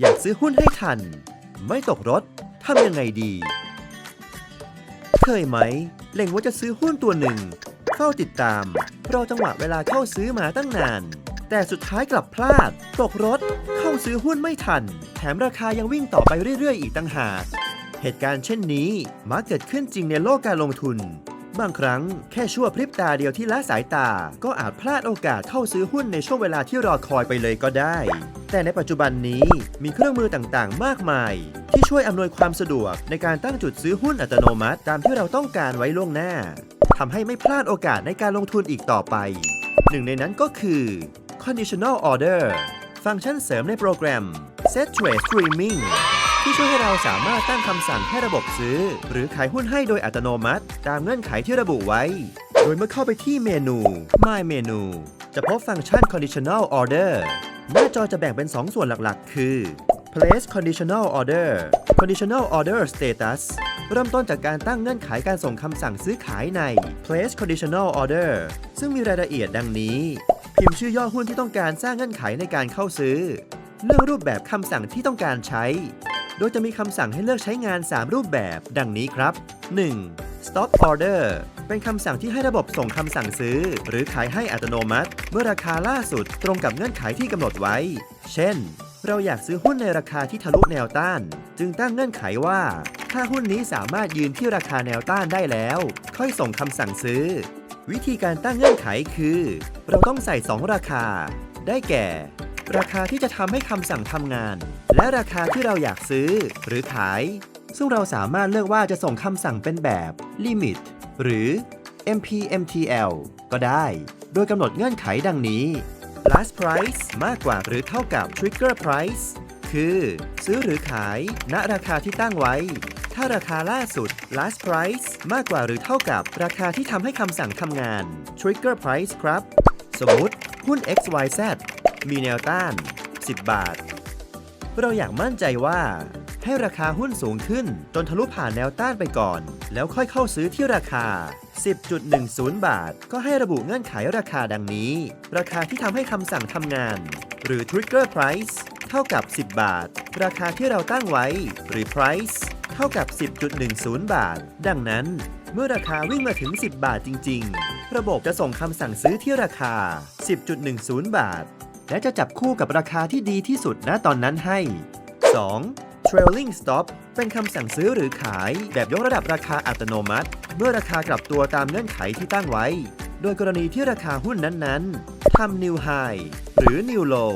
อยากซื้อหุ้นให้ทัน ไม่ตกรถทำยังไงดี เคยไหม เล็งว่าจะซื้อหุ้นตัวหนึ่งเข้าติดตาม รอจังหวะเวลาเข้าซื้อมาตั้งนาน แต่สุดท้ายกลับพลาด ตกรถ เข้าซื้อหุ้นไม่ทัน แถมราคายังวิ่งต่อไปเรื่อยๆ อีกตั้งหาก เหตุการณ์เช่นนี้มักเกิดขึ้นจริงในโลกการลงทุน บางครั้งแค่ชั่วพริบตาเดียวที่ละสายตา ก็อาจพลาดโอกาสเข้าซื้อหุ้นในช่วงเวลาที่รอคอยไปเลยก็ได้ แต่ในปัจจุบันนี้มีเครื่องมือต่างๆ มากมาย ที่ช่วยอำนวยความสะดวกในการตั้งจุดซื้อหุ้นอัตโนมัติ ตามที่เราต้องการไว้ล่วงหน้าทำให้ไม่พลาดโอกาสในการลงทุนอีกต่อไป หนึ่งในนั้นก็คือ conditional order ฟังก์ชันเสริมในโปรแกรม set trade streaming ที่ช่วยให้เราสามารถตั้งคำสั่งให้ระบบซื้อ หรือขายหุ้นให้โดยอัตโนมัติ ตามเงื่อนไขที่ระบุไว้ โดยเมื่อเข้าไปที่เมนู My Menu จะพบฟังก์ชัน Conditional Order หน้าจอจะแบ่งเป็น 2 ส่วนหลักๆ คือ Place Conditional Order Conditional Order Status เริ่มต้นจากการตั้งเงื่อนไขการส่งคำสั่งซื้อขายใน Place Conditional Order ซึ่งมีรายละเอียดดังนี้ พิมพ์ชื่อย่อหุ้นที่ต้องการสร้างเงื่อนไขในการเข้าซื้อ เลือกรูปแบบคำสั่งที่ต้องการใช้ โดยจะมีคำสั่งให้เลือกใช้งาน 3 รูปแบบ ดังนี้ครับ 1. Stop Order เป็นคำสั่งที่ให้ระบบส่งคำสั่งซื้อ หรือขายให้อัตโนมัติ เมื่อราคาล่าสุดตรงกับเงื่อนไขที่กำหนดไว้ เช่น เราอยากซื้อหุ้นในราคาที่ทะลุแนวต้าน จึงตั้งเงื่อนไขว่า ถ้าหุ้นนี้สามารถยืนที่ราคาแนวต้านได้แล้ว ค่อยส่งคำสั่งซื้อ วิธีการตั้งเงื่อนไขคือ เราต้องใส่ 2 ราคา ได้แก่ ราคาที่จะทำให้คำสั่งทำงาน และราคาที่เราอยากซื้อ หรือขาย ซึ่งเราสามารถเลือกว่าจะส่งคำสั่งเป็นแบบ limit หรือ MPMTL ก็ได้ โดยกำหนดเงื่อนไขดังนี้ last price มากกว่าหรือเท่ากับ trigger price คือ ซื้อหรือขาย ณราคาที่ตั้งไว้ ถ้าราคาล่าสุด last price มากกว่าหรือเท่ากับราคาที่ทำให้คำสั่งทำงาน trigger price ครับ สมมติ หุ้น XYZ มีแนวต้าน 10 บาท เราอยากมั่นใจว่า ให้ราคาหุ้นสูงขึ้น จนทะลุผ่านแนวต้านไปก่อน แล้วค่อยเข้าซื้อที่ราคา 10.10 บาท ก็ให้ระบุเงื่อนไขราคาดังนี้ ราคาที่ทำให้คำสั่งทำงาน หรือ trigger price เท่ากับ 10 บาท ราคาที่เราตั้งไว้ หรือ price เท่ากับ 10.10 บาท ดังนั้น เมื่อราคาวิ่งมาถึง 10 บาทจริง ๆ ระบบจะส่งคำสั่งซื้อที่ราคา 10.10 บาท และจะจับคู่กับราคาที่ดีที่สุดณตอนนั้นให้ 2. trailing stop เป็นคำสั่งซื้อหรือขาย แบบยกระดับราคาอัตโนมัติ เมื่อราคากลับตัวตามเงื่อนไขที่ตั้งไว้ โดยกรณีที่ราคาหุ้นนั้นๆทำ new high หรือ new low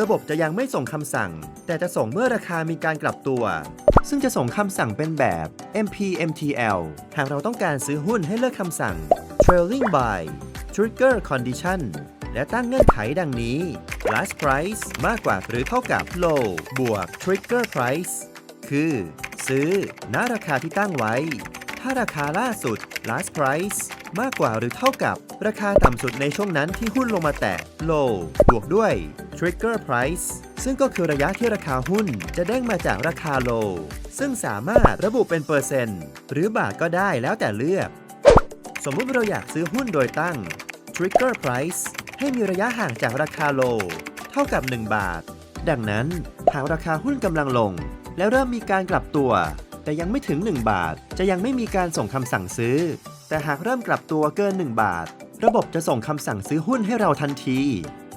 ระบบจะยังไม่ส่งคำสั่ง แต่จะส่งเมื่อราคามีการกลับตัว ซึ่งจะส่งคำสั่งเป็นแบบ MPMTL หากเราต้องการซื้อหุ้นให้เลือกคำสั่ง trailing buy trigger condition และตั้งเงื่อนไขดังนี้ last price มากกว่าหรือเท่ากับ low บวก trigger price คือ ซื้อ ณ ราคาที่ตั้งไว้ ถ้าราคาล่าสุด last price มากกว่าหรือเท่ากับ ราคาต่ำสุดในช่วงนั้นที่หุ้นลงมาแตะ low บวกด้วย trigger price ซึ่งก็คือระยะที่ราคาหุ้นจะเด้งมาจากราคา low ซึ่งสามารถระบุเป็นเปอร์เซ็นต์ หรือบาทก็ได้แล้วแต่เลือก สมมุติเราอยากซื้อหุ้นโดยตั้ง trigger price ให้มีระยะห่างจากราคา low เท่ากับ 1 บาท ดังนั้นหากราคาหุ้นกำลังลง แล้วเริ่มมีการกลับตัว แต่ยังไม่ถึง 1 บาท จะยังไม่มีการส่งคำสั่งซื้อ แต่หากเริ่มกลับตัวเกิน 1 บาท ระบบจะส่งคำสั่งซื้อหุ้นให้เราทันที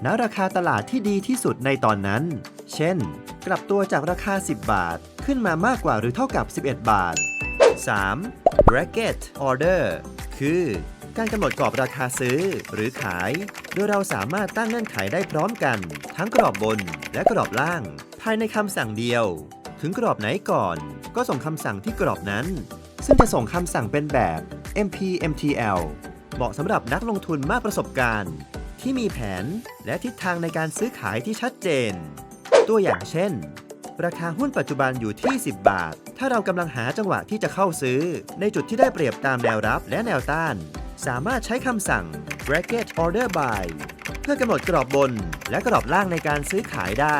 ณราคาตลาดที่ดีที่สุดในตอนนั้น เช่น กลับตัวจากราคา 10 บาท ขึ้นมามากกว่าหรือเท่ากับ 11 บาท 3. bracket order คือ การกำหนดกรอบราคาซื้อ หรือขาย โดยเราสามารถตั้งเงื่อนไขได้พร้อมกัน ทั้งกรอบบนและกรอบล่าง ภายในคำสั่งเดียว ถึงกรอบไหนก่อน ก็ส่งคำสั่งที่กรอบนั้น ซึ่งจะส่งคำสั่งเป็นแบบ MPMTL เหมาะสำหรับนักลงทุนมากประสบการณ์ ที่มีแผนและทิศทางในการซื้อขายที่ชัดเจน ตัวอย่างเช่น ราคาหุ้นปัจจุบันอยู่ที่ 10 บาท ถ้าเรากำลังหาจังหวะที่จะเข้าซื้อ ในจุดที่ได้เปรียบตามแนวรับและแนวต้าน สามารถใช้คำสั่ง bracket order buy เพื่อกำหนดกรอบบนและกรอบล่างในการซื้อขายได้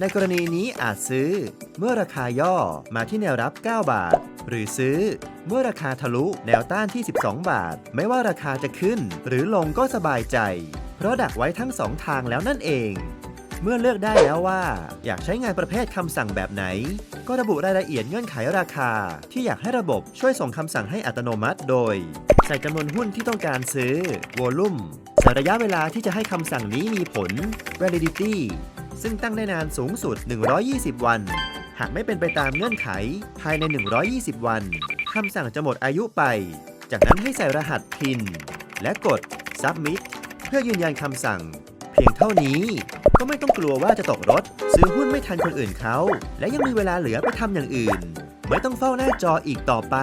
ในกรณีนี้อาจซื้อ เมื่อราคาย่อมาที่แนวรับ 9 บาท หรือซื้อ เมื่อราคาทะลุแนวต้านที่ 12 บาท ไม่ว่าราคาจะขึ้น หรือลงก็สบายใจ เพราะดักไว้ทั้งสองทางแล้วนั่นเอง เมื่อเลือกได้แล้วว่า อยากใช้งานประเภทคำสั่งแบบไหน ก็ระบุรายละเอียดเงื่อนไขราคา ที่อยากให้ระบบช่วยส่งคำสั่งให้อัตโนมัติ โดย ใส่จำนวนหุ้นที่ต้องการซื้อ volume ใส่ระยะเวลาที่จะให้คำสั่งนี้มีผล validity ซึ่งตั้งได้นานสูงสุด 120 วัน หากไม่เป็นไปตามเงื่อนไข ภายใน 120 วันคำสั่งจะหมดอายุไป จากนั้นให้ใส่รหัส PIN และกด submit เพื่อยืนยันคำสั่ง เพียงเท่านี้ ก็ไม่ต้องกลัวว่าจะตกรถ ซื้อหุ้นไม่ทันคนอื่นเขา และยังมีเวลาเหลือไปทำอย่างอื่น ไม่ต้องเฝ้าหน้าจออีกต่อไป